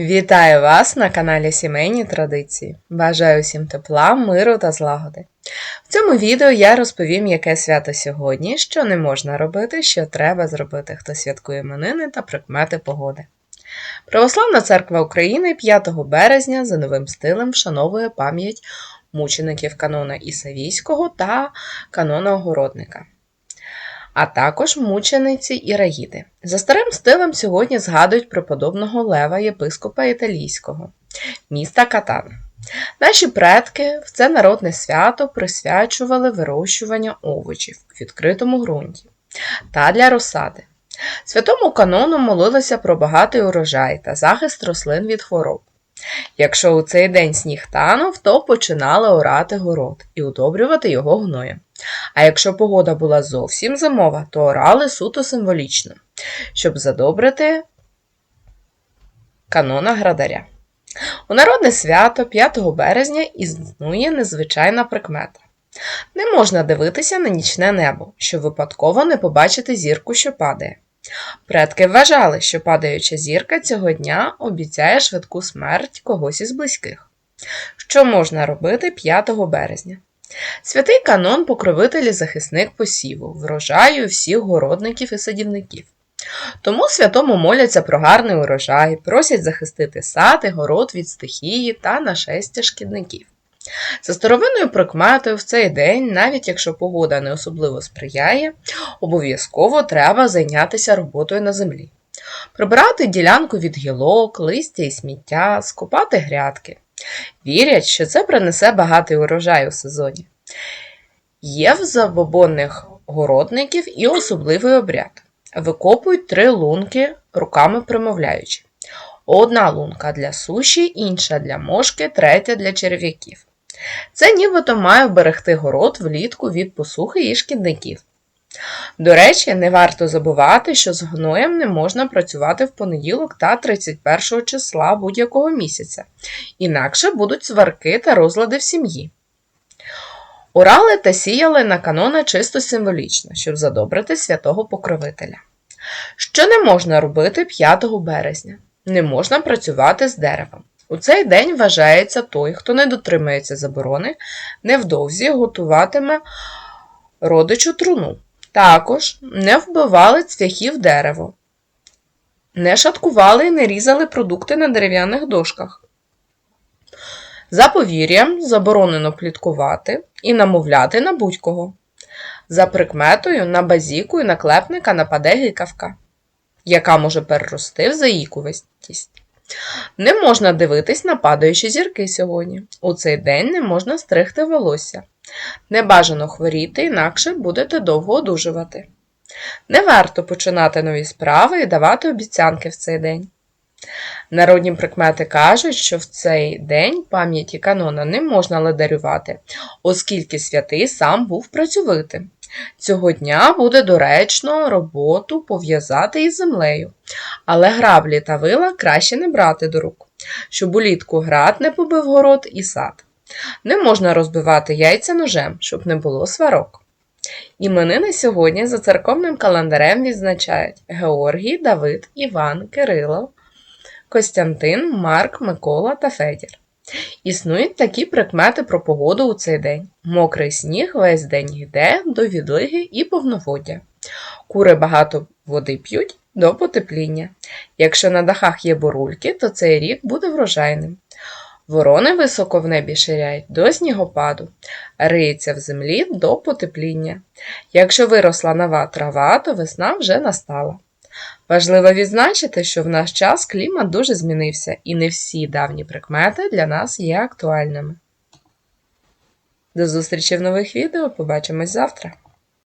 Вітаю вас на каналі Сімейні Традиції. Бажаю всім тепла, миру та злагоди. В цьому відео я розповім, яке свято сьогодні, що не можна робити, що треба зробити, хто святкує іменини та прикмети погоди. Православна церква України 5 березня за новим стилем вшановує пам'ять мучеників канона Ісавійського та канона Огородника а також мучениці Іраїди. За старим стилем сьогодні згадують преподобного Лева єпископа Італійського, міста Катан. Наші предки в це народне свято присвячували вирощування овочів у відкритому ґрунті та для розсади. Святому канону молилися про багатий урожай та захист рослин від хвороб. Якщо у цей день сніг танув, то починали орати город і удобрювати його гноєм. А якщо погода була зовсім зимова, то орали суто символічно, щоб задобрити канона градаря. У народне свято 5 березня існує незвичайна прикмета. Не можна дивитися на нічне небо, щоб випадково не побачити зірку, що падає. Предки вважали, що падаюча зірка цього дня обіцяє швидку смерть когось із близьких. Що можна робити 5 березня? Святий канон покровитель і захисник посіву, врожаю всіх городників і садівників. Тому святому моляться про гарний урожай, просять захистити сад і город від стихії та нашестя шкідників. За старовинною прикметою в цей день, навіть якщо погода не особливо сприяє, обов'язково треба зайнятися роботою на землі. Прибирати ділянку від гілок, листя і сміття, скупати грядки. Вірять, що це принесе багатий урожай у сезоні. Є в забобонних городників і особливий обряд. Викопують три лунки, руками примовляючи. Одна лунка для суші, інша для мошки, третя для черв'яків. Це нібито має вберегти город влітку від посухи і шкідників. До речі, не варто забувати, що з гноєм не можна працювати в понеділок та 31 числа будь-якого місяця, інакше будуть сварки та розлади в сім'ї. Урали та сіяли на канона чисто символічно, щоб задобрити святого покровителя. Що не можна робити 5 березня? Не можна працювати з деревом. У цей день вважається той, хто не дотримується заборони, невдовзі готуватиме родичу труну. Також не вбивали цвяхів дерево, не шаткували і не різали продукти на дерев'яних дошках. За повір'ям заборонено пліткувати і намовляти на будь-кого. За прикметою на базіку і наклепника нападе гикавка, яка може перерости в заїкувастість. Не можна дивитись на падаючі зірки сьогодні. У цей день не можна стригти волосся. Не бажано хворіти, інакше будете довго одужувати. Не варто починати нові справи і давати обіцянки в цей день. Народні прикмети кажуть, що в цей день пам'яті канона не можна ледарювати, оскільки святий сам був працьовитим. Цього дня буде доречно роботу пов'язати із землею, але граблі та вила краще не брати до рук, щоб улітку град не побив город і сад. Не можна розбивати яйця ножем, щоб не було сварок. Іменини сьогодні за церковним календарем відзначають Георгій, Давид, Іван, Кирило, Костянтин, Марк, Микола та Федір. Існують такі прикмети про погоду у цей день. Мокрий сніг весь день йде до відлиги і повноводдя. Кури багато води п'ють до потепління. Якщо на дахах є бурульки, то цей рік буде врожайним. Ворони високо в небі ширяють до снігопаду, риється в землі до потепління. Якщо виросла нова трава, то весна вже настала. Важливо відзначити, що в наш час клімат дуже змінився, і не всі давні прикмети для нас є актуальними. До зустрічі в нових відео, побачимось завтра!